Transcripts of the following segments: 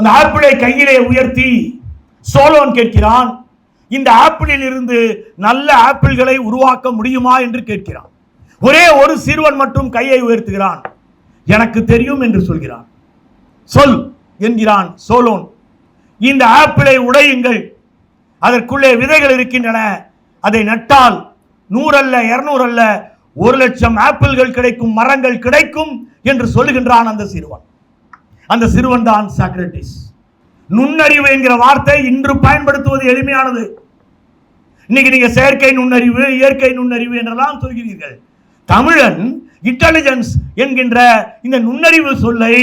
அந்த ஆப்பிளை கையிலே உயர்த்தி சோலோன் கேட்கிறான். இந்த ஆப்பிளில் இருந்து நல்ல ஆப்பிள்களை உருவாக்க முடியுமா என்று கேட்கிறான். ஒரே ஒரு சிறுவன் மட்டும் கையை உயர்த்துகிறான். எனக்கு தெரியும் என்று சொல்கிறான். சொல் என்கிறான் சோலோன். இந்த ஆப்பிளை உடையுங்கள். அதற்குள்ளே விதைகள் இருக்கின்றன. அதை நட்டால் நூறல்ல இருநூறு அல்ல ஒரு லட்சம் ஆப்பிள்கள் கிடைக்கும் மரங்கள் கிடைக்கும் என்று சொல்லுகின்றான் அந்த சிறுவன். அந்த சிறுவன் தான் சாக்ரட்டிஸ் நுண்ணறிவு என்கிற வார்த்தை இன்று பயன்படுத்துவது எளிமையானது. இன்னைக்கு நீங்க செயற்கை நுண்ணறிவு இயற்கை நுண்ணறிவு என்றெல்லாம் சொல்கிறீர்கள். தமிழன் இன்டெலிஜென்ஸ் என்கின்ற இந்த நுண்ணறிவு சொல்லை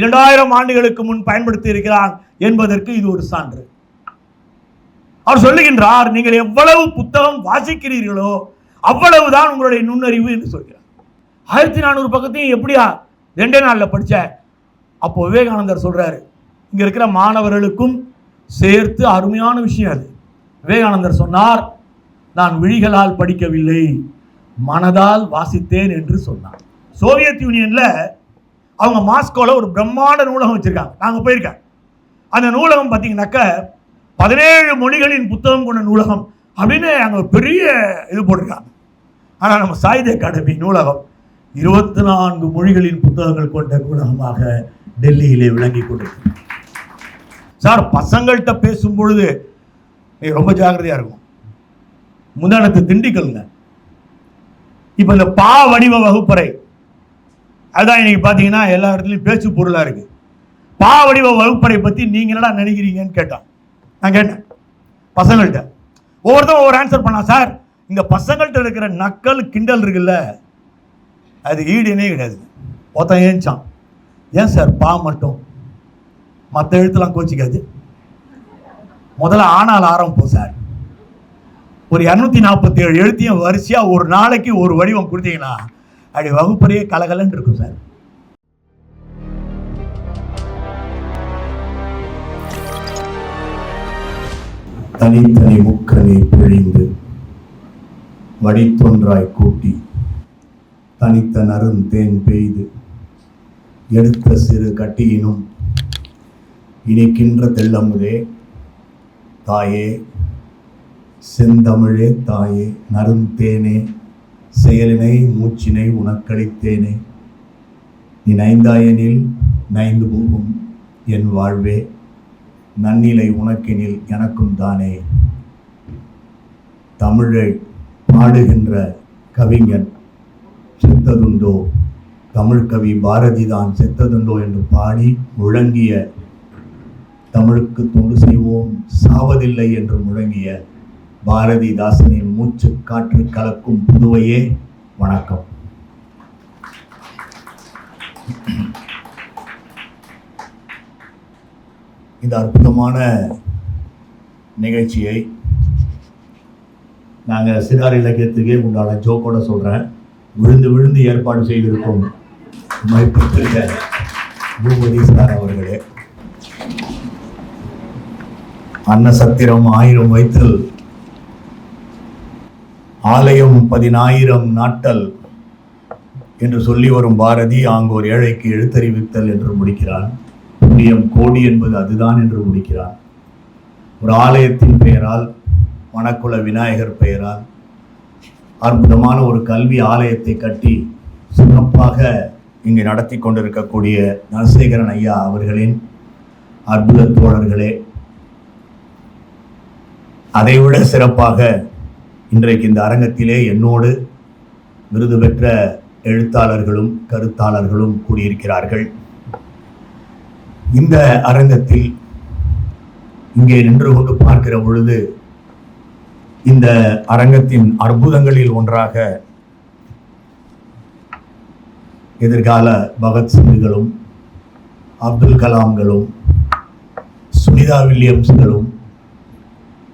இரண்டாயிரம் ஆண்டுகளுக்கு முன் பயன்படுத்தி இருக்கிறான் என்பதற்கு இது ஒரு சான்று. அவர் சொல்லுகின்றார் நீங்கள் எவ்வளவு புத்தகம் வாசிக்கிறீர்களோ அவ்வளவுதான் உங்களுடைய நுண்ணறிவு என்று சொல்கிறார். ஆயிரத்தி நானூறு பக்கத்தையும் எப்படியா ரெண்டே நாளில் படிச்ச அப்போ விவேகானந்தர் சொல்கிறாரு இங்கே இருக்கிற மாணவர்களுக்கும் சேர்த்து அருமையான விஷயம் அது. விவேகானந்தர் சொன்னார் நான் விழிகளால் படிக்கவில்லை மனதால் வாசித்தேன் என்று சொன்னார். சோவியத் யூனியனில் அவங்க மாஸ்கோவில் ஒரு பிரம்மாண்ட நூலகம் வச்சுருக்காங்க. நாங்கள் போயிருக்கேன் அந்த நூலகம் பார்த்தீங்கன்னாக்க பதினேழு மொழிகளின் புத்தகம் கொண்ட நூலகம் அப்படின்னு அங்கே ஒரு பெரிய இது போட்டிருக்காங்க. ஆனால் நம்ம சாயுத அகாடமி நூலகம் இருபத்தி நான்கு மொழிகளின் புத்தகங்கள் கொண்ட நூலகமாக டெல்லியிலே விளங்கி கொண்டிருக்கு சார் பசங்கள்கிட்ட பேசும் பொழுது ரொம்ப ஜாக்கிரதையா இருக்கும். முந்தானத்து திண்டுக்கல்ங்க. இப்போ இந்த பா வடிவ வகுப்பறை அதுதான் இன்னைக்கு பார்த்தீங்கன்னா எல்லா இடத்துலையும் பேச்சு பொருளாக இருக்கு. பா வடிவ வகுப்பறை பற்றி நீங்க என்னடா நினைக்கிறீங்கன்னு கேட்டான். நான் கேட்டேன். பசங்கள்கிட்ட ஒவ்வொருத்தரும் ஒவ்வொரு ஆன்சர் பண்ணா சார் இந்த பசங்கள்கிட்ட இருக்கிற நக்கல் கிண்டல் இருக்குல்ல அது ஈடுனே கிடையாது. ஒருத்தன் ஏஞ்சான். ஏன் சார் பா மட்டும்? மற்ற எழுத்துலாம் கோச்சிக்காது. முதல்ல ஆனால் ஆரம்பிப்போம் சார். ஒரு இரநூத்தி நாற்பத்தி ஏழு எழுத்தையும் வரிசையாக ஒரு நாளைக்கு ஒரு வடிவம் கொடுத்தீங்கன்னா அப்படி வகுப்பறையே கலகலன்னு இருக்கும் சார். தனித்தனி முக்கனை பிழிந்து வடித்தொன்றாய் கூட்டி தனித்த நருந்தேன் பெய்து எடுத்த சிறு கட்டியினும் இணைக்கின்ற தெள்ளமுதே. தாயே செந்தமிழே தாயே நறுந்தேனே செயலினை மூச்சினை உனக்களித்தேனே. நீ நைந்தாயனில் நைந்து போகும் என் வாழ்வே நன்னிலை உனக்கெனில் எனக்கும் தானே. தமிழை பாடுகின்ற கவிஞன் செத்ததுண்டோ? தமிழ் கவி பாரதி தான் செத்ததுண்டோ என்று பாடி முழங்கிய தமிழுக்கு தொண்டு செய்வோம் சாவதில்லை என்று முழங்கிய பாரதிதாசனின் மூச்சு காற்று கலக்கும் புதுவையே வணக்கம். இந்த அற்புதமான நிகழ்ச்சியை நாங்கள் சிறார் இலக்கியத்துக்கே உண்டான ஜோக்கோட சொல்கிறேன் விழுந்து விழுந்து ஏற்பாடு செய்திருக்கோம் மதிப்பிற்க பூபதி சார் அவர்களே. அன்னசத்திரம் ஆயிரம் வைத்தல் ஆலயம் பதினாயிரம் நாட்டல் என்று சொல்லி வரும் பாரதி ஆங்கோர் ஏழைக்கு எழுத்தறிவித்தல் என்று முடிக்கிறான். புண்ணியம் கோடி என்பது அதுதான் என்று முடிக்கிறான். ஒரு ஆலயத்தின் பெயரால் மணக்குள விநாயகர் பெயரால் அற்புதமான ஒரு கல்வி ஆலயத்தை கட்டி சிறப்பாக இங்கு நடத்தி கொண்டிருக்கக்கூடிய நரசேகரன் ஐயா அவர்களின் அற்புத தோழர்களே அதைவிட சிறப்பாக இன்றைக்கு இந்த அரங்கத்திலே என்னோடு விருது பெற்ற எழுத்தாளர்களும் கருத்தாளர்களும் கூடியிருக்கிறார்கள். இந்த அரங்கத்தில் இங்கே நின்று கொண்டு பார்க்கிற பொழுது இந்த அரங்கத்தின் அற்புதங்களில் ஒன்றாக எதிர்கால பகத்சிங்குகளும் அப்துல் கலாம்களும் சுனிதா வில்லியம்ஸ்களும்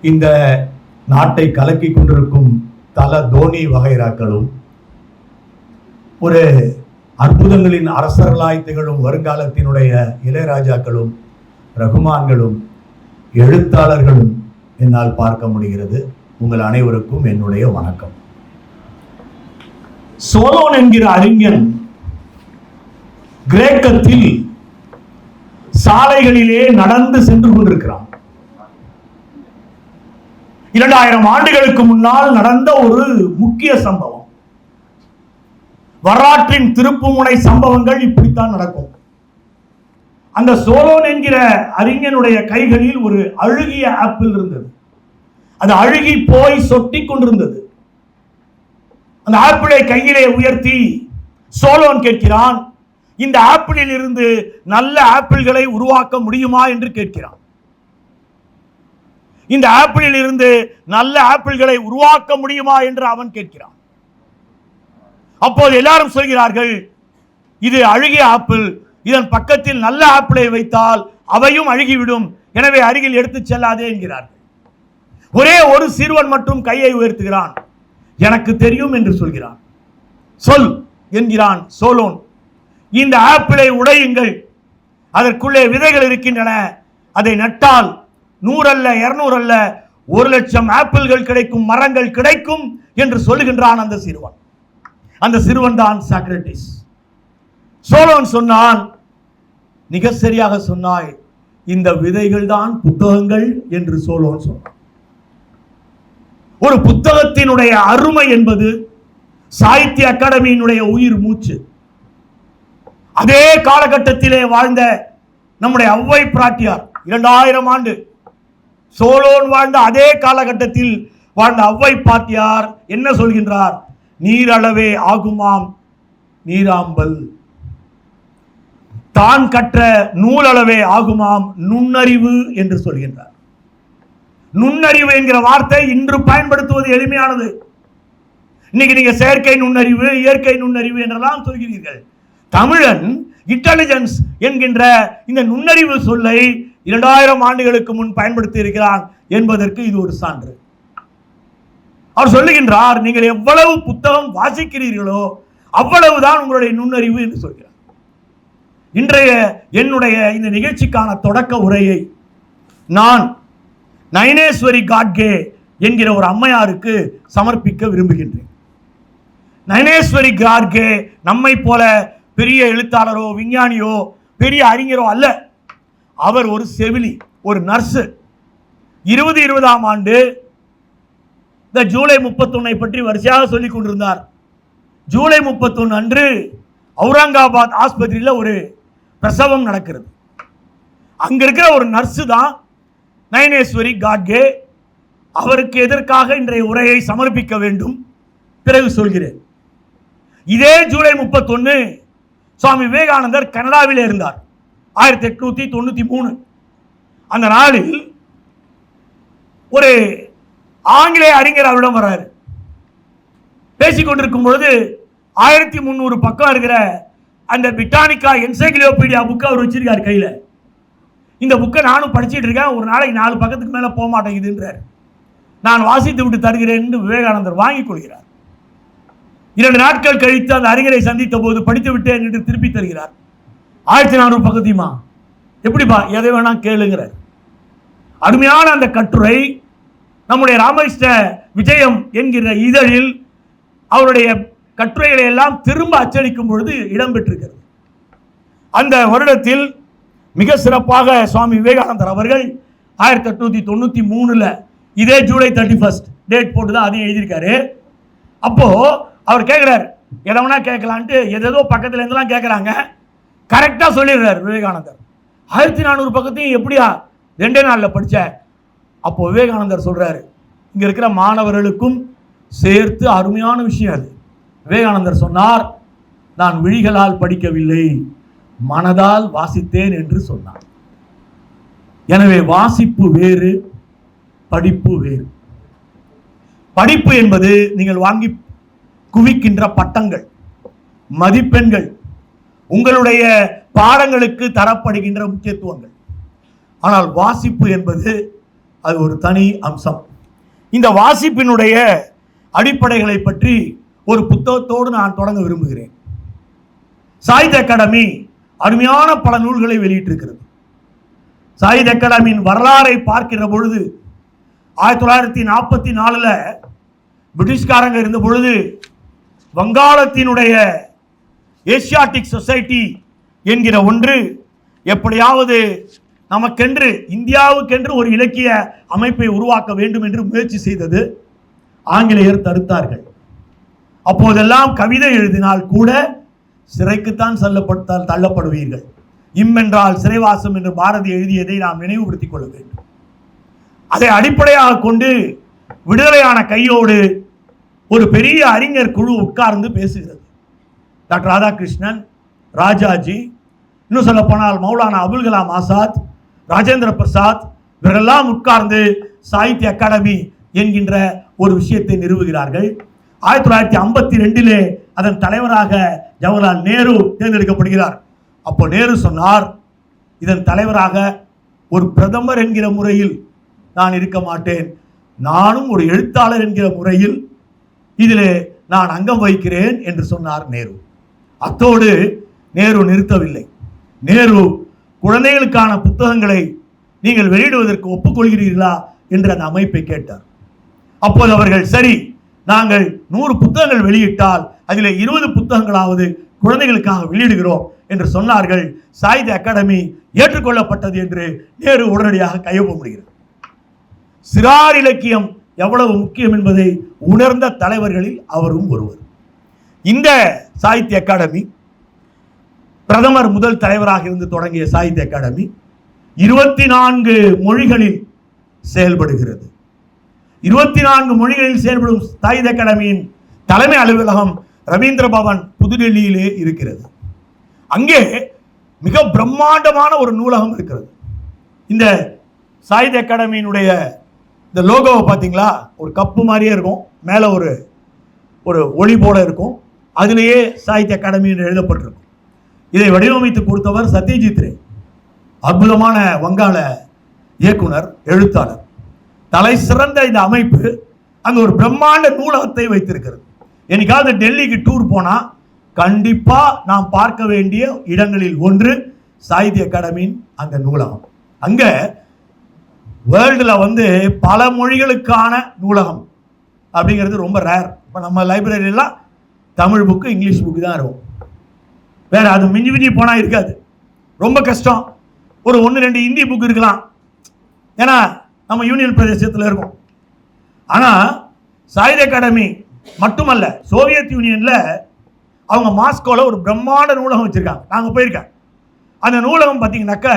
இந்த நாட்டை கலக்கி கொண்டிருக்கும் தல தோனி வகைராக்களும் ஒரு அற்புதங்களின் அரசர்களாய் திகழும் வருங்காலத்தினுடைய இளையராஜாக்களும் ரகுமான்களும் எழுத்தாளர்களும் என்னால் பார்க்க முடிகிறது. உங்கள் அனைவருக்கும் என்னுடைய வணக்கம். சோலோன் என்கிற அறிஞன் கிரேக்கத்தில் சாலைகளிலே நடந்து சென்று கொண்டிருக்கிறான். இரண்டாயிரம் ஆண்டுகளுக்கு முன்னால் நடந்த ஒரு முக்கிய சம்பவம். வரலாற்றின் திருப்புமுனை சம்பவங்கள் இப்படித்தான் நடக்கும். அந்த சோலோன் என்கிற அறிஞனுடைய கைகளில் ஒரு அழுகிய ஆப்பிள் இருந்தது. அது அழுகி போய் சொட்டி கொண்டிருந்தது. அந்த ஆப்பிளை கையிலே உயர்த்தி சோலோன் கேட்கிறான் இந்த ஆப்பிளில் இருந்து நல்ல ஆப்பிள்களை உருவாக்க முடியுமா என்று கேட்கிறான். இந்த ஆப்பிளில் இருந்து நல்ல ஆப்பிள்களை உருவாக்க முடியுமா என்று அவன் கேட்கிறான். அப்போது எல்லாரும் சொல்கிறார்கள் இது அழுகிய ஆப்பிள் இதன் பக்கத்தில் நல்ல ஆப்பிளை வைத்தால் அவையும் அழுகிவிடும் எனவே அருகில் எடுத்துச் செல்லாதே என்கிறார்கள். ஒரே ஒரு சிறுவன் மட்டும் கையை உயர்த்துகிறான். எனக்கு தெரியும் என்று சொல்கிறான். சொல் என்கிறான் சோலோன். இந்த ஆப்பிளை உடையுங்கள். அதற்குள்ளே விதைகள் இருக்கின்றன. அதை நட்டால் நூறல்ல இருநூறு அல்ல ஒரு லட்சம் ஆப்பிள்கள் கிடைக்கும் மரங்கள் கிடைக்கும் என்று சொல்லுகின்றான் அந்த சிறுவன். அந்த சிறுவன் தான் சாக்ரட்டிஸ் சோலோன் சொன்னான் மிக சரியாக சொன்னாய் இந்த விதைகள் தான் புத்தகங்கள் என்று சோழன் சொன்னான். ஒரு புத்தகத்தினுடைய அருமை என்பது சாகித்ய அகாடமியினுடைய உயிர் மூச்சு. அதே காலகட்டத்திலே வாழ்ந்த நம்முடைய ஔவை பிராட்டியார் இரண்டாயிரம் ஆண்டு. சோலோன் வாழ்ந்த அதே காலகட்டத்தில் வாழ்ந்த அவ்வை பாட்டியார் என்ன சொல்கின்றார்? நீரளவே ஆகுமாம் நீராம்பல். தான் கற்ற நூலளவே ஆகுமாம் நுண்ணறிவு என்று சொல்கின்றார். நுண்ணறிவு என்கிற வார்த்தை இன்று பயன்படுத்துவது எளிமையானது. இன்னைக்கு நீங்க செயற்கை நுண்ணறிவு இயற்கை நுண்ணறிவு என்றெல்லாம் சொல்கிறீர்கள். தமிழன் இன்டெலிஜென்ஸ் என்கின்ற இந்த நுண்ணறிவு சொல்லை இரண்டாயிரம் ஆண்டுகளுக்கு முன் பயன்படுத்தி இருக்கிறான் என்பதற்கு இது ஒரு சான்று. அவர் சொல்லுகின்றார் நீங்கள் எவ்வளவு புத்தகம் வாசிக்கிறீர்களோ அவ்வளவுதான் உங்களுடைய நுண்ணறிவு என்று சொல்கிறார். இன்றைய என்னுடைய இந்த நிகழ்ச்சிக்கான தொடக்க உரையை நான் நயனேஸ்வரி காட்கே என்கிற ஒரு அம்மையாருக்கு சமர்ப்பிக்க விரும்புகின்றேன். நயனேஸ்வரி கார்கே நம்மை போல பெரிய எழுத்தாளரோ விஞ்ஞானியோ பெரிய அறிஞரோ அல்ல. அவர் ஒரு செவிலி ஒரு நர்ஸு இருபது இருபதாம் ஆண்டு இந்த ஜூலை முப்பத்தொன்னை பற்றி வரிசையாக சொல்லிக் கொண்டிருந்தார். ஜூலை முப்பத்தொன்று அன்று அவுரங்காபாத் ஆஸ்பத்திரியில் ஒரு பிரசவம் நடக்கிறது. அங்க இருக்கிற ஒரு நர்ஸு தான் நயனேஸ்வரி காட்கே. அவருக்கு எதற்காக இன்றைய உரையை சமர்ப்பிக்க வேண்டும்? பிறகு சொல்கிறேன். இதே ஜூலை முப்பத்தொன்று சுவாமி விவேகானந்தர் கனடாவில் இருந்தார். ஆயிரத்தி எட்நூத்தி தொண்ணூத்தி மூணு. அந்த நாளில் ஒரு ஆங்கிலேய அறிஞர் அவரிடம் வர்றாரு. பேசிக்கொண்டிருக்கும் பொழுது ஆயிரத்தி முந்நூறு பக்கம் இருக்கிற அந்த பிட்டானிக்கா என்சைக்ளோபீடியா புக்கை அவர் வச்சிருக்காரு கையில். இந்த புக்கை நானும் படிச்சிட்டு இருக்கேன். ஒரு நாளைக்கு நாலு பக்கத்துக்கு மேலே போக மாட்டேங்குதுன்றார். நான் வாசித்து விட்டு தருகிறேன் என்று விவேகானந்தர் வாங்கிக் கொள்கிறார். இரண்டு நாட்கள் கழித்து அந்த அறிஞரை சந்தித்த போது படித்து விட்டேன் என்று திருப்பி தருகிறார். ஆயிரத்தி நானூறு பகுதியுமா? எப்படிப்பா? எதை வேணா கேளுங்கிறார். அருமையான அந்த கட்டுரை நம்முடைய ராமகிருஷ்ண விஜயம் என்கிற இதழில் அவருடைய கட்டுரைகளை எல்லாம் திரும்ப அச்சடிக்கும் பொழுது இடம்பெற்றிருக்கிறது. அந்த வருடத்தில் மிக சிறப்பாக சுவாமி விவேகானந்தர் அவர்கள் ஆயிரத்தி எட்நூத்தி தொண்ணூத்தி மூணுல இதே ஜூலை தேர்ட்டி ஃபர்ஸ்ட் டேட் போட்டு தான் அதையும் எழுதியிருக்காரு. அப்போ அவர் கேட்குறாரு எதவனா வேணா கேட்கலான்ட்டு எதேதோ பக்கத்துல இருந்துலாம் கேட்குறாங்க கரெக்டாக சொல்லிடுறாரு விவேகானந்தர். ஆயிரத்தி நானூறு பக்கத்தையும் எப்படியா ரெண்டே நாளில் படிச்ச? அப்போ விவேகானந்தர் சொல்றாரு இங்கே இருக்கிற மாணவர்களுக்கும் சேர்த்து அருமையான விஷயம் அது. விவேகானந்தர் சொன்னார் நான் விழிகளால் படிக்கவில்லை. மனதால் வாசித்தேன் என்று சொன்னார். எனவே வாசிப்பு வேறு படிப்பு வேறு. படிப்பு என்பது நீங்கள் வாங்கி குவிக்கின்ற பட்டங்கள் மதிப்பெண்கள் உங்களுடைய பாடங்களுக்கு தரப்படுகின்ற முக்கியத்துவங்கள். ஆனால் வாசிப்பு என்பது அது ஒரு தனி அம்சம். இந்த வாசிப்பினுடைய அடிப்படைகளை பற்றி ஒரு புத்தகத்தோடு நான் தொடங்க விரும்புகிறேன். சாகித்ய அகாடமி அருமையான பல நூல்களை வெளியிட்டிருக்கிறது. சாகித்ய அகாடமியின் வரலாறை பார்க்கிற பொழுது ஆயிரத்தி தொள்ளாயிரத்தி நாற்பத்தி நாலில் பிரிட்டிஷ்காரங்க இருந்த பொழுது வங்காளத்தினுடைய ஏசியாட்டிக் சொசைட்டி என்கிற ஒன்று எப்படியாவது நமக்கென்று இந்தியாவுக்கென்று ஒரு இலக்கிய அமைப்பை உருவாக்க வேண்டும் என்று முயற்சி செய்தது ஆங்கிலேயர் தடுத்தார்கள். அப்போதெல்லாம் கவிதை எழுதினால் கூட சிறைக்குத்தான் செல்லப்பட்டால் தள்ளப்படுவீர்கள். இம்மென்றால் சிறைவாசம் என்று பாரதி எழுதியதை நாம் நினைவுபடுத்திக் கொள்ள வேண்டும். அதை அடிப்படையாக கொண்டு விடுதலையான கையோடு ஒரு பெரிய அறிஞர் குழு உட்கார்ந்து பேசுகிறது. டாக்டர் ராதாகிருஷ்ணன் ராஜாஜி இன்னும் சொல்ல போனால் மௌலானா அபுல் கலாம் ஆசாத் ராஜேந்திர பிரசாத் இவரெல்லாம் உட்கார்ந்து சாகித்ய அகாடமி என்கின்ற ஒரு விஷயத்தை நிறுவுகிறார்கள். ஆயிரத்தி தொள்ளாயிரத்தி ஐம்பத்தி ரெண்டிலே அதன் தலைவராக ஜவஹர்லால் நேரு தேர்ந்தெடுக்கப்படுகிறார். அப்போ நேரு சொன்னார் இதன் தலைவராக ஒரு பிரதமர் என்கிற முறையில் நான் இருக்க மாட்டேன். நானும் ஒரு எழுத்தாளர் என்கிற முறையில் இதிலே நான் அங்கம் வகிக்கிறேன் என்று சொன்னார் நேரு. அத்தோடு நேரு நிறுத்தவில்லை. நேரு குழந்தைகளுக்கான புத்தகங்களை நீங்கள் வெளியிடுவதற்கு ஒப்புக்கொள்கிறீர்களா என்று அந்த அமைப்பை கேட்டார். அப்போது அவர்கள் சரி நாங்கள் நூறு புத்தகங்கள் வெளியிட்டால் அதில் இருபது புத்தகங்களாவது குழந்தைகளுக்காக வெளியிடுகிறோம் என்று சொன்னார்கள். சாகித்ய அகாடமி ஏற்றுக்கொள்ளப்பட்டது என்று நேரு உடனடியாக கையொப்ப முடிகிறது சிறார் இலக்கியம் எவ்வளவு முக்கியம் என்பதை உணர்ந்த தலைவர்களில் அவரும் ஒருவர். இந்த சாகித்ய அகாடமி பிரதமர் முதல் தலைவராக இருந்து தொடங்கிய சாகித்ய அகாடமி இருபத்தி நான்கு மொழிகளில் செயல்படுகிறது. இருபத்தி நான்கு மொழிகளில் செயல்படும் சாகித்ய அகாடமியின் தலைமை அலுவலகம் ரவீந்திர பவன் புதுடெல்லியிலே இருக்கிறது. அங்கே மிக பிரம்மாண்டமான ஒரு நூலகம் இருக்கிறது. இந்த சாகித்ய அகாடமியினுடைய இந்த லோகோவை பார்த்தீங்களா? ஒரு கப்பு மாதிரியே இருக்கும். மேலே ஒரு ஒரு ஒளி போல இருக்கும். அதிலேயே சாகித்ய அகாடமி என்று எழுதப்பட்டிருக்கும். இதை வடிவமைத்து கொடுத்தவர் சத்யஜித் ரே. அற்புதமான வங்காள இயக்குனர் எழுத்தாளர். தலை சிறந்த இந்த அமைப்பு அங்கே ஒரு பிரம்மாண்ட நூலகத்தை வைத்திருக்கிறது. என்னைக்காவது டெல்லிக்கு டூர் போனால் கண்டிப்பாக நாம் பார்க்க வேண்டிய இடங்களில் ஒன்று சாகித்ய அகாடமியின் அந்த நூலகம். அங்கே வேர்ல்டில் வந்து பல மொழிகளுக்கான நூலகம் அப்படிங்கிறது ரொம்ப ரேர் இப்போ நம்ம லைப்ரரியெல்லாம் தமிழ் புக்கு இங்கிலீஷ் புக்கு தான் இருக்கும். வேறு அது மிஞ்சி மிஞ்சி போனால் இருக்காது. ரொம்ப கஷ்டம். ஒரு ஒன்று ரெண்டு ஹிந்தி புக் இருக்கலாம். ஏன்னா நம்ம யூனியன் பிரதேசத்தில் இருக்கோம். ஆனால் சாகித்ய அகாடமி மட்டுமல்ல சோவியத் யூனியனில் அவங்க மாஸ்கோவில் ஒரு பிரம்மாண்ட நூலகம் வச்சுருக்காங்க. நாங்கள் போயிருக்கேன் அந்த நூலகம் பார்த்தீங்கன்னாக்க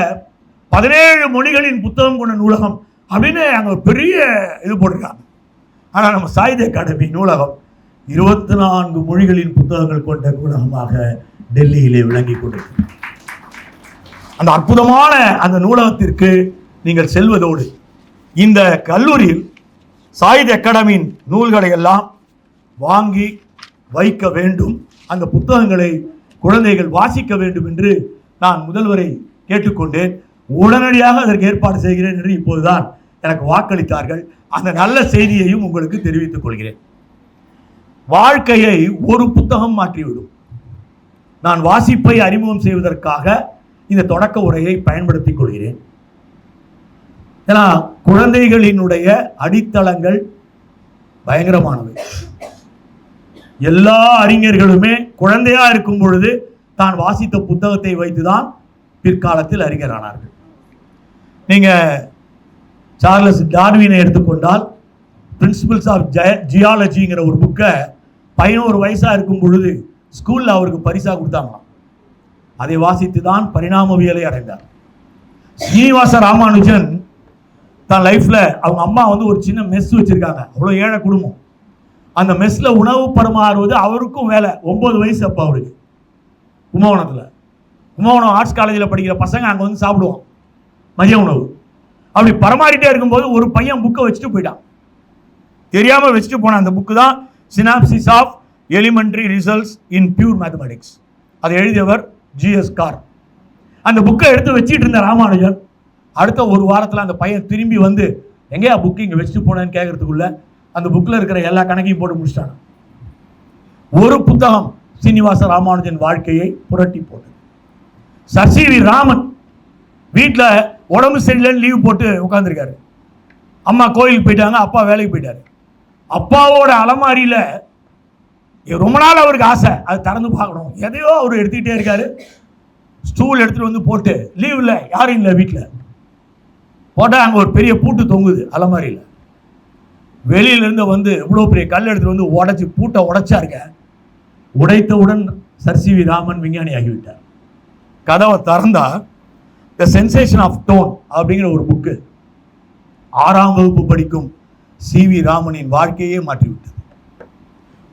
பதினேழு மொழிகளின் புத்தகம் கொண்ட நூலகம் அப்படின்னு அங்கே பெரிய இது போட்டிருக்காங்க. ஆனால் நம்ம சாகித்ய அகாடமி நூலகம் இருபத்தி நான்கு மொழிகளின் புத்தகங்கள் கொண்ட நூலகமாக டெல்லியிலே விளங்கி கொண்டிருக்கிறது. அந்த அற்புதமான அந்த நூலகத்திற்கு நீங்கள் செல்வதோடு இந்த கல்லூரியில் சாகித்ய அகாடமியின் நூல்களை எல்லாம் வாங்கி வைக்க வேண்டும். அந்த புத்தகங்களை குழந்தைகள் வாசிக்க வேண்டும் என்று நான் முதல்வரை கேட்டுக்கொண்டேன். உடனடியாக அதற்கு ஏற்பாடு செய்கிறேன் என்று இப்போதுதான் எனக்கு வாக்களித்தார்கள். அந்த நல்ல செய்தியையும் உங்களுக்கு தெரிவித்துக் கொள்கிறேன். வாழ்க்கையை ஒரு புத்தகம் மாற்றிவிடும். நான் வாசிப்பை அறிமுகம் செய்வதற்காக இந்த தொடக்க உரையை பயன்படுத்திக் கொள்கிறேன். ஏன்னா குழந்தைகளினுடைய அடித்தளங்கள் பயங்கரமானவை. எல்லா அறிஞர்களுமே குழந்தையா இருக்கும் பொழுது தான் வாசித்த புத்தகத்தை வைத்துதான் பிற்காலத்தில் அறிஞரானார்கள். நீங்கள் சார்லஸ் டார்வினை எடுத்துக்கொண்டால் பிரின்சிபல்ஸ் ஆஃப் ஜியாலஜிங்கிற ஒரு புக்கை பதினோரு வயசாக இருக்கும் பொழுது ஸ்கூலில் அவருக்கு பரிசாக கொடுத்தாங்களாம். அதை வாசித்து தான் பரிணாமவியலை அடைந்தார். ஸ்ரீனிவாச ராமானுஜன் தான் லைஃப்பில் அவங்க அம்மா வந்து ஒரு சின்ன மெஸ் வச்சுருக்காங்க. அவ்வளோ ஏழை குடும்பம். அந்த மெஸ்ஸில் உணவு பரிமாறுவது அவருக்கும் வேலை. ஒம்பது வயசு அப்போ அவருக்கு. கும்பகோணத்தில். கும்பகோணம் ஆர்ட்ஸ் காலேஜில் படிக்கிற பசங்க அங்கே வந்து சாப்பிடுவோம் மதிய உணவு. அப்படி பரமாறிட்டே இருக்கும்போது ஒரு பையன் புக்கை வச்சுட்டு போயிட்டான். தெரியாமல் வச்சுட்டு போன அந்த புக்கு தான் synopsis of elementary results in pure mathematics அதை எழுதியவர் ஜிஎஸ் கார் அந்த புக்கை எடுத்து வச்சுட்டு இருந்த ராமானுஜன் அடுத்த ஒரு வாரத்தில் அந்த பையன் திரும்பி வந்து எங்கேயா புக்கு இங்கே வச்சுட்டு போனேன்னு கேட்கறதுக்குள்ள அந்த புக்கில் இருக்கிற எல்லா கணக்கையும் போட்டு முடிச்சிட்டாங்க ஒரு புத்தகம் சீனிவாச ராமானுஜன் வாழ்க்கையை புரட்டி போட்டது. சசிவி ராமன் வீட்டில் உடம்பு சரியில்லைன்னு லீவ் போட்டு உட்காந்துருக்காரு அம்மா கோயிலுக்கு போயிட்டாங்க அப்பா வேலைக்கு போயிட்டாரு. அப்பாவோட அலமாரியில் ரொம்ப நாள் அவருக்கு ஆசை. அது திறந்து பார்க்கணும். எதையோ அவர் எடுத்துக்கிட்டே இருக்காரு. ஸ்டூல் எடுத்துட்டு வந்து போட்டு லீவ் இல்லை யாரும் இல்லை வீட்டில் போட்டால் அங்கே ஒரு பெரிய பூட்டு தொங்குது அலமாரியில். வெளியிலேருந்து வந்து இவ்வளோ பெரிய கல் எடுத்துகிட்டு வந்து உடைச்சி பூட்டை உடைச்சாருங்க உடைத்தவுடன் சர் சி வி ராமன் விஞ்ஞானி ஆகிவிட்டார் கதவை திறந்தால் த சென்சேஷன் ஆஃப் டோன் அப்படிங்கிற ஒரு புக்கு ஆறாம் வகுப்பு படிக்கும் சி வி ராமனின் வாழ்க்கையே மாற்றிவிட்டது.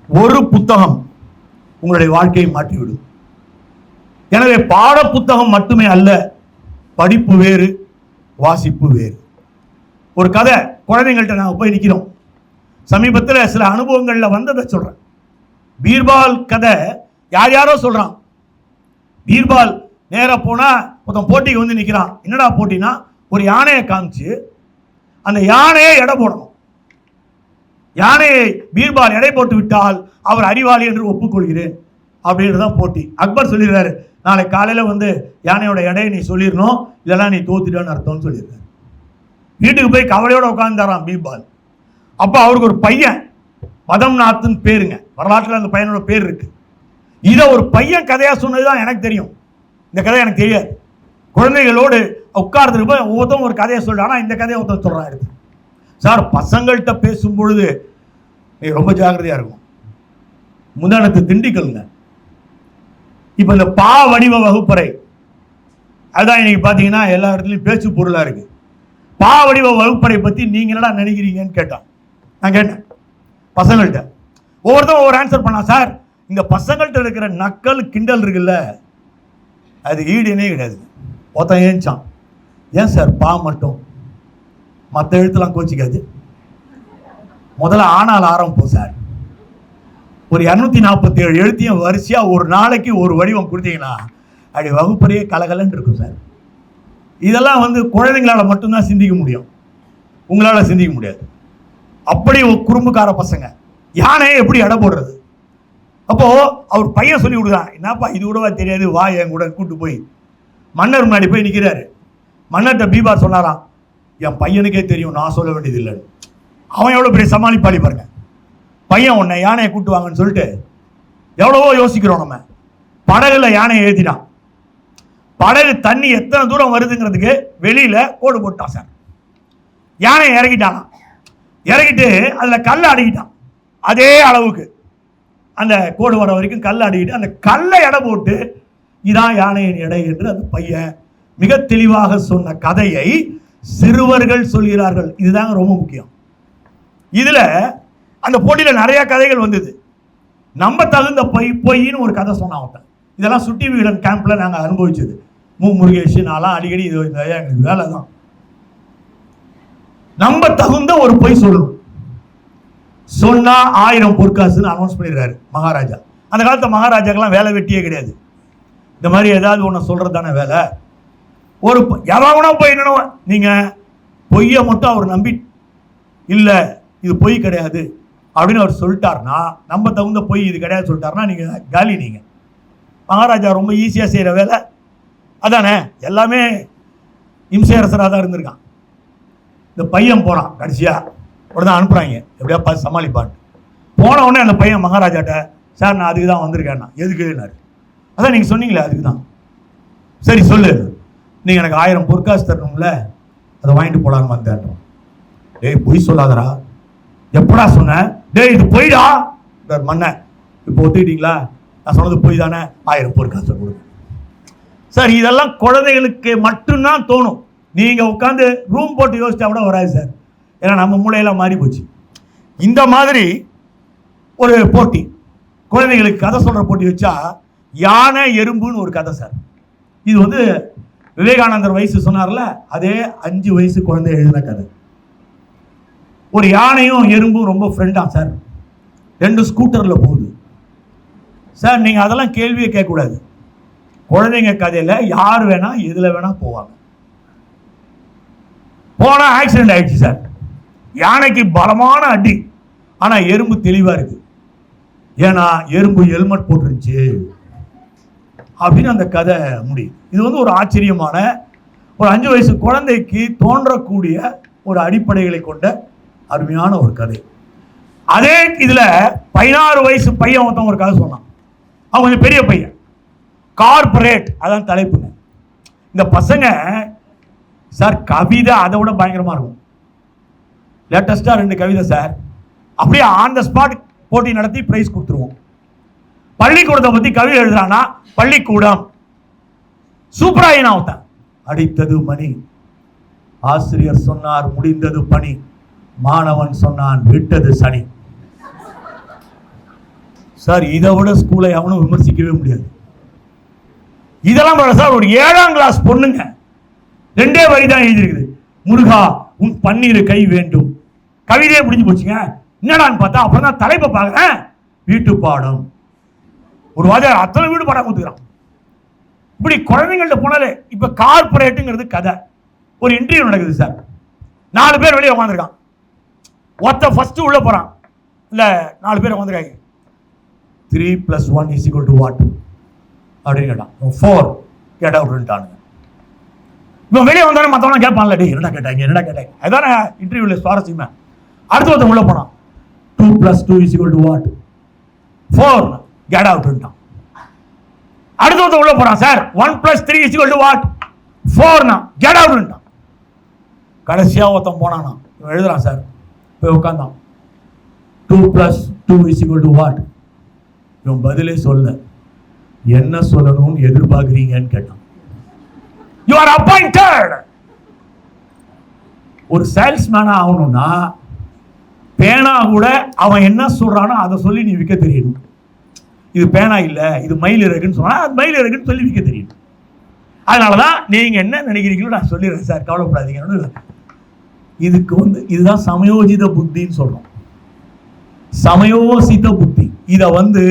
ஒரு புத்தகம் உங்களுடைய வாழ்க்கையை மாற்றிவிடும். எனவே பாட புத்தகம் மட்டுமே அல்ல படிப்பு வேறு வாசிப்பு வேறு. ஒரு கதை குழந்தைங்கள்ட்ட நாங்கள் போய் நிற்கிறோம் சமீபத்தில் சில அனுபவங்களில் வந்ததை சொல்கிறேன் பீர்பால் கதை யார் யாரோ சொல்கிறான் பீர்பால் நேராக போனால் ஒருத்தன் போட்டிக்கு வந்து நிற்கிறான் என்னடா போட்டினா ஒரு யானையை காமிச்சு அந்த யானையை எடை போடணும். யானையை பீர்பால் எடை போட்டு விட்டால் அவர் அறிவாளி என்று ஒப்புக்கொள்கிறேன். அப்படின்றது தான் போட்டி. அக்பர் சொல்லிடுறாரு நாளை காலையில் வந்து யானையோட எடையை நீ சொல்லிடணும். இதெல்லாம் நீ தோத்துட்டேன்னு அர்த்தம்னு சொல்லிடுறாரு. வீட்டுக்கு போய் கவலையோட உட்காந்துறான் பீர்பால். அப்போ அவருக்கு ஒரு பையன் பதம்நாத்னு பேருங்க. வரலாற்றில் அந்த பையனோட பேர் இருக்கு. இதை ஒரு பையன் கதையாக சொன்னது தான் எனக்கு தெரியும். இந்த கதை எனக்கு தெரியாது. குழந்தைகளோடு உட்கார்ந்துட்டு ஒவ்வொருத்தரும் ஒரு கதையை சொல்கிறான் ஆனால் இந்த கதையை ஒருத்தர் சொல்கிறான் சார் பசங்கள்கிட்ட பேசும் பொழுது நீ ரொம்ப ஜாக்கிரதையாக இருக்கும் முந்தானத்து திண்டுக்கல்ங்க. இப்போ இந்த பா வடிவ வகுப்பறை அதுதான் இன்னைக்கு பார்த்தீங்கன்னா எல்லா இடத்துலையும் பேச்சு பொருளாக இருக்கு. பா வடிவ வகுப்பறை பற்றி நீங்கள் என்னடா நினைக்கிறீங்கன்னு கேட்டான். நான் கேட்டேன். பசங்கள்கிட்ட ஒவ்வொருத்தரும் ஒவ்வொரு ஆன்சர் பண்ணான் சார் இந்த பசங்கள்கிட்ட இருக்கிற நக்கல் கிண்டல் இருக்குல்ல அது ஈடுனே கிடையாது. ஒருத்தன் ஏஞ்சான் ஏன் சார் பா மட்டும்? மற்ற எழுத்துலாம் கோச்சிக்காது. முதல்ல ஆனால் ஆரம்பிப்போம் சார். ஒரு இரநூத்தி நாற்பத்தி ஏழு எழுத்தையும் வரிசையாக ஒரு நாளைக்கு ஒரு வடிவம் கொடுத்தீங்கன்னா அப்படி வகுப்பறையே கலகலன்னு இருக்கும் சார். இதெல்லாம் வந்து குழந்தைங்களால மட்டும்தான் சிந்திக்க முடியும். உங்களால் சிந்திக்க முடியாது. அப்படி ஒரு குறும்புக்கார பசங்க. யானையை எப்படி எடை போடுறது? அப்போது அவர் பையன் சொல்லி விடுறான் என்னப்பா இது கூடவா தெரியாது? வா என் கூட கூட்டு போய். மன்னர் முன்னாடி போய் நிற்கிறாரு மன்னர்கிட்ட பீபா சொன்னாராம் என் பையனுக்கே தெரியும் நான் சொல்ல வேண்டியது இல்லைன்னு அவன் எவ்வளோ பெரிய சமாளிப்பாளி பாருங்க. பையன் உன்னை யானையை கூட்டு வாங்கன்னு சொல்லிட்டு எவ்வளவோ யோசிக்கிறோம் நம்ம. படகுல யானையை ஏற்றினான் படகு தண்ணி எத்தனை தூரம் வருதுங்கிறதுக்கு வெளியில் கோடு போட்டான் சார். யானையை இறக்கிட்டானாம். இறக்கிட்டு அதில் கல்லை அடிக்கிட்டான். அதே அளவுக்கு அந்த கோடு வர வரைக்கும் கல் அடிக்கிட்டு அந்த கல்லை எடை போட்டு இதான் யானையின் எடை என்று அந்த பையன் மிக தெளிவாக சொன்ன கதையை சிறுவர்கள் சொல்கிறார்கள். இதுதாங்க ரொம்ப முக்கியம். இதில் அந்த போட்டியில் நிறையா கதைகள் வந்தது. நம்ம தகுந்த பொய் பொய்ன்னு ஒரு கதை சொன்னான் அவன். இதெல்லாம் சுட்டி வீடன் கேம்ப்ல நாங்கள் அனுபவிச்சது. மூ. முருகேஷ் நான்லாம் அடிக்கடி இது இந்த எங்களுக்கு வேலை தான். நம்ம தகுந்த ஒரு பொய் சொல்லணும். சொன்னா ஆயிரம் பொற்காசுன்னு அனௌன்ஸ் பண்ணிடுறாரு மகாராஜா. அந்த காலத்து மகாராஜாக்கெல்லாம் வேலை வெட்டியே கிடையாது. இந்த மாதிரி ஏதாவது ஒன்று சொல்கிறது தானே வேலை? ஒரு பொ- போய் என்னன்னு நீங்கள் பொய்யை மட்டும் அவர் நம்பி இல்லை இது பொய் கிடையாது அப்படின்னு அவர் சொல்லிட்டாருன்னா நம்ம தகுந்த பொய் இது கிடையாது சொல்லிட்டாருன்னா நீங்கள் காலி நீங்கள் மகாராஜா ரொம்ப ஈஸியாக செய்கிற வேலை. அதானே? எல்லாமே இம்சை அரசராக தான் இருந்திருக்கான். இந்த பையன் போனான் கடைசியாக உடனே அனுப்புகிறாங்க எப்படியா பார்த்து சமாளிப்பான்னு. போன உடனே அந்த பையன் மகாராஜாட்ட சார் நான் அதுக்கு தான் வந்திருக்கேன்னா எதுக்குன்னாரு அதான் நீங்கள் சொன்னீங்களே அதுக்கு தான் சரி சொல்லு. நீங்கள் எனக்கு ஆயிரம் பொற்காசு தரணும்ல அதை வாங்கிட்டு போலான்னு வந்தேன் டேய் பொய் சொல்லாதடா. எப்படா சொன்ன? டேய் இது பொய்டா? இந்த மண்ணை. இப்போ ஒத்துக்கிட்டீங்களா? நான் சொன்னது பொய் தானே ஆயிரம் பொற்காசு கொடுங்க சார் இதெல்லாம் குழந்தைகளுக்கு மட்டும்தான் தோணும். நீங்க உட்காந்து ரூம் போட்டு யோசிச்சா கூட வராது சார். ஏன்னா நம்ம மூளையெல்லாம் மாறி போச்சு. இந்த மாதிரி ஒரு போட்டி குழந்தைகளுக்கு கதை சொல்கிற போட்டி வச்சா யானை எறும்புன்னு ஒரு கதை சார். இது வந்து விவேகானந்தர் வயசு சொன்னார்ல அதே அஞ்சு வயசு குழந்தை எழுதின கதை. ஒரு யானையும் எறும்பும் ரொம்ப ஃப்ரெண்டா சார். ரெண்டு ஸ்கூட்டரில் போகுது. சார் நீங்கள் அதெல்லாம் கேள்வியே கேட்கக்கூடாது. குழந்தைங்க கதையில் யார் வேணால் எதில் வேணால் போவாங்க. போனால் ஆக்சிடென்ட் ஆயிடுச்சு சார். யானைக்கு பலமான அடி ஆனால் எறும்பு தெளிவாக இருக்குது ஏன்னா எறும்பு ஹெல்மெட் போட்டுருந்துச்சு. அப்படின்னு அந்த கதை முடியும் இது வந்து ஒரு ஆச்சரியமான ஒரு அஞ்சு வயசு குழந்தைக்கு தோன்றக்கூடிய ஒரு அடிப்படைகளை கொண்ட அருமையான ஒரு கதை. அதே இதில் பதினாறு வயசு பையன் ஒருத்தவங்க ஒரு கதை சொன்னான். அவன் கொஞ்சம் பெரிய பையன். கார்ப்பரேட் அதான் தலைப்புங்க இந்த பசங்க சார் கவிதை அதை விட பயங்கரமாக இருக்கும். லேட்டஸ்ட்டாக ரெண்டு கவிதை சார் அப்படியே ஆன் த ஸ்பாட் போட்டி நடத்தி ப்ரைஸ் கொடுத்துருவோம். பள்ளிக்கூடத்தை பத்தி கவி எழுதுறானா பள்ளிக்கூடம். சூப்பராயினா ஒருத்தன். அடித்தது மணி. ஆசிரியர் சொன்னார் முடிந்தது பணி. மாணவன் சொன்னான் விட்டது சனி. சார் இதை விட ஸ்கூலை அவனும் விமர்சிக்கவே முடியாது. இதெல்லாம் சார் ஒரு ஏழாம் கிளாஸ் பொண்ணுங்க. ரெண்டே வரி தான் எழுதியிருக்குது. முருகா உன் பன்னீர் கை வேண்டும். கவிதையே முடிஞ்சு போச்சுங்க. என்னடான்னு பார்த்தா அப்புறம் தான் தலைப்பை பார்க்குறேன். வீட்டு பாடம் ஒரு வாதியார் அத்தனை வீடு பாடம் கொடுத்துக்கிறான். இப்படி குழந்தைங்கள்ட்ட போனாலே இப்போ கார்பரேட்டுங்கிறது கதை. ஒரு இன்டர்வியூ நடக்குது சார் நாலு பேர் வெளியே உட்காந்துருக்கான் ஒத்த ஃபஸ்ட்டு உள்ள போறான். இல்ல நாலு பேர் உட்காந்துருக்காங்க three plus one is equal to what அப்படின்னு கேட்டான். ஃபோர் கேட் அப்படின்ட்டானுங்க. இவன் வெளியே வந்தானே மற்றவங்க கேட்பான்ல டே என்னடா கேட்டாங்க என்னடா கேட்டாங்க அதானே இன்டர்வியூவில் சுவாரஸ்யமே. அடுத்த ஒருத்தன் உள்ளே போனான். Two plus two is equal to what four get out அடுத்த ஒருத்தன் உள்ள போறான் sir one plus three is to what ஃபோர்னா get அவுட்ட்டான் கடைசியாக ஒருத்தன் போனானா இவன் எழுதுறான் சார் போய் உட்காந்தான் two plus two is to what இவன் பதிலே சொல்ல. என்ன சொல்லணும்னு எதிர்பார்க்குறீங்கன்னு கேட்டான். யூ ஆர் அப்பாயிண்டட் ஒரு சேல்ஸ்மேனா ஆகணும்னா பேனா கூட அவன் என்ன சொல்றானோ அதை சொல்லி நீ விற்க தெரியணும். இது பேனா இல்லை இது மயில் இறகுன்னு அது மயில் இறகுன்னு சொல்லி விற்க தெரியும். அதனால தான் நீங்கள் என்ன நினைக்கிறீங்களோ நான் சொல்லிடுறேன் சார் கவலைப்படாதீங்கன்னு இதுக்கு வந்து இதுதான் சமயோஜித புத்தின்னு சொல்கிறோம் சமயோசித புத்தி. இதை வந்து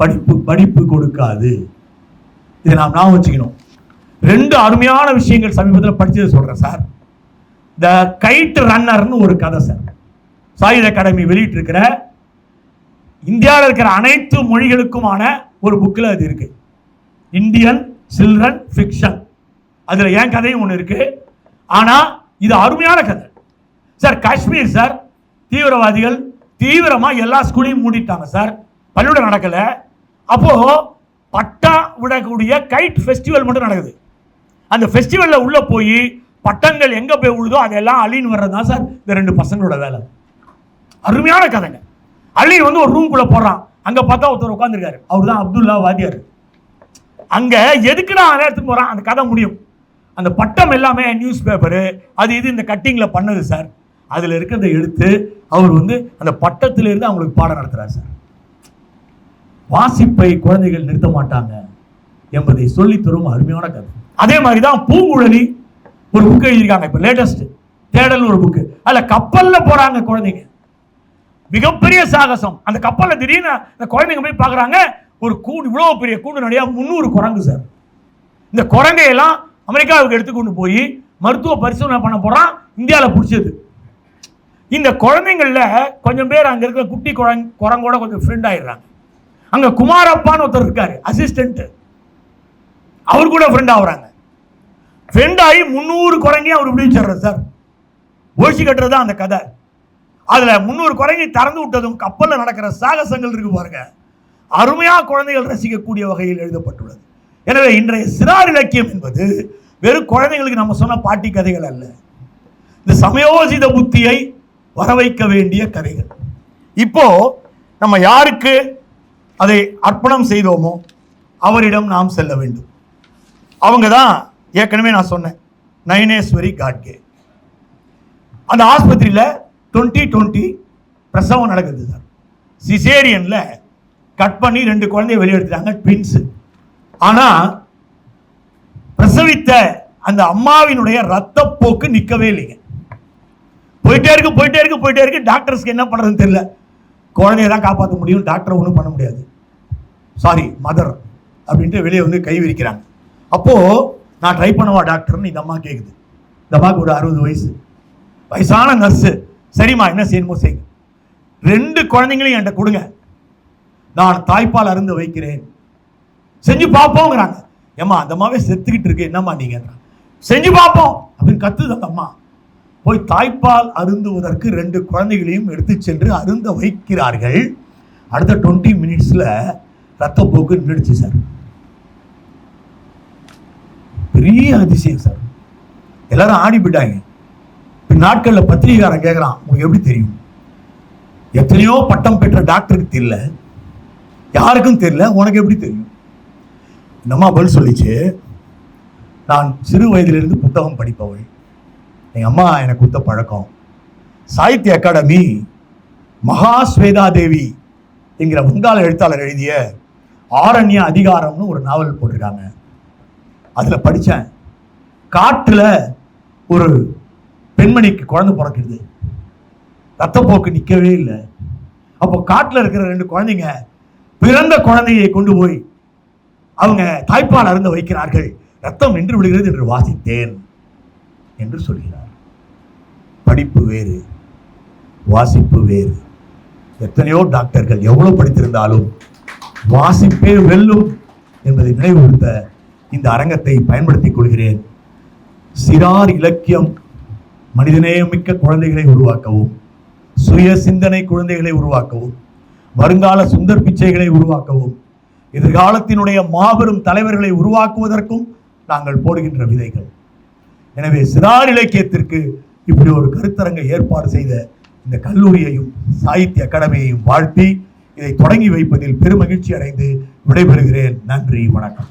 படிப்பு படிப்பு கொடுக்காது. இதை நாம் ஞாபகம் வச்சுக்கணும். ரெண்டு அருமையான விஷயங்கள் சமீபத்தில் படித்ததை சொல்கிறேன் சார். த கைட் ரன்னர்னு ஒரு கதை சார். சாயுத அகாடமி வெளியிட்டிருக்கிற இந்தியாவில் இருக்கிற அனைத்து மொழிகளுக்குமான ஒரு புக்கில் அது இருக்கு. இந்தியன் சில்ட்ரன் ஃபிக்ஷன் அதில் என் கதையும் ஒன்று இருக்கு? ஆனால் இது அருமையான கதை. சார் காஷ்மீர் சார் தீவிரவாதிகள் தீவிரமாக எல்லா ஸ்கூலையும் மூடிட்டாங்க சார். பள்ளியோட நடக்கலை. அப்போது பட்டா விடக்கூடிய கைட் ஃபெஸ்டிவல் மட்டும் நடக்குது. அந்த ஃபெஸ்டிவலில் உள்ளே போய் பட்டங்கள் எங்கே போய் விழுதோ அதெல்லாம் அழின்னு வர்றது தான் சார் இந்த ரெண்டு பசங்களோட வேலை. அருமையான கதைங்க. அள்ளி வந்து ஒரு ரூம்குள்ளே போடுறான் அங்கே பார்த்தா ஒருத்தர் உட்காந்துருக்காரு அவர் தான் அப்துல்லா வாத்தியார். அங்கே எதுக்குன்னா நான் நேரத்துக்கு போகிறான் அந்த கதை முடியும். அந்த பட்டம் எல்லாமே நியூஸ் பேப்பரு அது இது இந்த கட்டிங்கில் பண்ணது சார் அதில் இருக்கிறத எடுத்து அவர் வந்து அந்த பட்டத்துல இருந்து அவங்களுக்கு பாடம் நடத்துகிறார் சார் வாசிப்பை குழந்தைகள் நிறுத்த மாட்டாங்க என்பதை சொல்லித் தரும் அருமையான கதை. அதே மாதிரி தான் பூங்குழலி ஒரு புக் எழுதியிருக்காங்க. இப்போ லேட்டஸ்ட் தேடல் ஒரு புக்கு அதில் கப்பலில் போகிறாங்க குழந்தைங்க. மிகப்பெரிய சாகசம். அந்த கப்பலில் திடீர்னு அந்த குழந்தைங்க போய் பார்க்குறாங்க ஒரு கூண்டு இவ்வளோ பெரிய கூண்டு நிறையா முந்நூறு குரங்கு சார். இந்த குரங்கையெல்லாம் அமெரிக்காவுக்கு எடுத்துக்கொண்டு போய் மருத்துவ பரிசோதனை பண்ண போகிறான் இந்தியாவில் பிடிச்சது. இந்த குழந்தைங்களில் கொஞ்சம் பேர் அங்கே இருக்கிற குட்டி குழங் குரங்கோட கொஞ்சம் ஃப்ரெண்ட் ஆயிடுறாங்க. அங்கே குமாரப்பான்னு ஒருத்தர் இருக்கார் அசிஸ்டண்ட்டு அவர் கூட ஃப்ரெண்ட் ஆகுறாங்க. ஃப்ரெண்ட் ஆகி முந்நூறு குரங்கையும் அவர் விடுவிச்சிடுறாரு சார். ஓசி கட்டுறது தான் அந்த கதை. அதில் முன்னூறு குரங்கை திறந்து விட்டதும் கப்பல்ல நடக்கிற சாகசங்கள் இருக்கு பாருங்க. அருமையாக குழந்தைகள் ரசிக்கக்கூடிய வகையில் எழுதப்பட்டுள்ளது. எனவே இன்றைய சிறார் இலக்கியம் என்பது வெறும் குழந்தைங்களுக்கு நம்ம சொன்ன பாட்டி கதைகள் அல்ல. இந்த சமயோசித புத்தியை வர வைக்க வேண்டிய கதைகள். இப்போ நம்ம யாருக்கு அதை அர்ப்பணம் செய்தோமோ அவரிடம் நாம் செல்ல வேண்டும். அவங்க தான் ஏற்கனவே நான் சொன்னேன் நயனேஸ்வரி காட்கே. அந்த ஆஸ்பத்திரியில் டுவெண்ட்டி டுவெண்ட்டி பிரசவம் நடக்குது சார். சிசேரியனில் கட் பண்ணி ரெண்டு குழந்தைய வெளியெடுத்துட்டாங்க ட்வின்ஸு ஆனால் பிரசவித்த அந்த அம்மாவினுடைய ரத்தப்போக்கு நிற்கவே இல்லைங்க. போயிட்டே இருக்கு போயிட்டே இருக்கு போயிட்டே இருக்கு. டாக்டர்ஸ்க்கு என்ன பண்ணுறதுன்னு தெரியல. குழந்தைய தான் காப்பாற்ற முடியும் டாக்டரை ஒன்றும் பண்ண முடியாது. சாரி மதர் அப்படின்ட்டு வெளியே வந்து கை விரிக்கிறாங்க. அப்போது நான் ட்ரை பண்ணவா டாக்டர்னு இந்த அம்மா கேட்குது இந்த அம்மாவுக்கு ஒரு அறுபது வயசு. வயசான நர்ஸு சரிம்மா என்ன செய்யணுமோ செய்யுங்க ரெண்டு குழந்தைங்களையும் என்கிட்ட கொடுங்க. நான் தாய்ப்பால் அருந்து வைக்கிறேன். செஞ்சு பார்ப்போங்கிறாங்க. ஏம்மா அந்த அம்மாவே செத்துக்கிட்டு இருக்கு என்னம்மா நீங்கன்றான் செஞ்சு பார்ப்போம் அப்படின்னு கத்துது அந்த அம்மா. போய் தாய்ப்பால் அருந்துவதற்கு ரெண்டு குழந்தைகளையும் எடுத்து சென்று அருந்த வைக்கிறார்கள். அடுத்த டுவெண்ட்டி மினிட்ஸில் ரத்தப்போக்கு நின்றுச்சு சார். பெரிய அதிசயம் சார். எல்லாரும் ஆடி போயிட்டாங்க. நாட்களில் பத்திரிகைக்காரன் கேட்குறான் உங்களுக்கு எப்படி தெரியும்? எத்தனையோ பட்டம் பெற்ற டாக்டருக்கு தெரியல. யாருக்கும் தெரியல உனக்கு எப்படி தெரியும்? என்னம்மா பதில் சொல்லிச்சு? நான் சிறு வயதிலிருந்து புத்தகம் படிப்பவன். எங்கள் அம்மா எனக்கு கொடுத்த பழக்கம். சாகித்ய அகாடமி மகா ஸ்வேதா தேவி என்கிற வங்காள எழுத்தாளர் எழுதிய ஆரண்ய அதிகாரம்னு ஒரு நாவல் போட்டிருக்காங்க. அதில் படித்தேன் காட்டில் ஒரு பெண்மணிக்கு குழந்தை பிறக்கிறது ரத்தப்போக்கு நிற்கவே இல்லை. அப்போ காட்டில் இருக்கிற ரெண்டு குழந்தைங்க பிறந்த குழந்தையை கொண்டு போய் அவங்க தாய்ப்பால் அருந்த வைக்கிறார்கள். ரத்தம் நின்று விடுகிறது என்று வாசித்தேன் என்று சொல்கிறார். படிப்பு வேறு வாசிப்பு வேறு. எத்தனையோ டாக்டர்கள் எவ்வளவு படித்திருந்தாலும் வாசிப்பே வெல்லும் என்பதை நினைவுறுத்த இந்த அரங்கத்தை பயன்படுத்திக் கொள்கிறேன். சிறார் இலக்கியம் மனிதநேயமிக்க குழந்தைகளை உருவாக்கவும் சுய சிந்தனை குழந்தைகளை உருவாக்கவும் வருங்கால சுந்தர் பிச்சைகளை உருவாக்கவும் எதிர்காலத்தினுடைய மாபெரும் தலைவர்களை உருவாக்குவதற்கும் நாங்கள் போடுகின்ற விதைகள். எனவே சிறார் இலக்கியத்திற்கு இப்படி ஒரு கருத்தரங்கை ஏற்பாடு செய்த இந்த கல்லூரியையும் சாகித்ய அகாடமியையும் வாழ்த்தி இதை தொடங்கி வைப்பதில் பெருமகிழ்ச்சி அடைந்து விடைபெறுகிறேன். நன்றி வணக்கம்.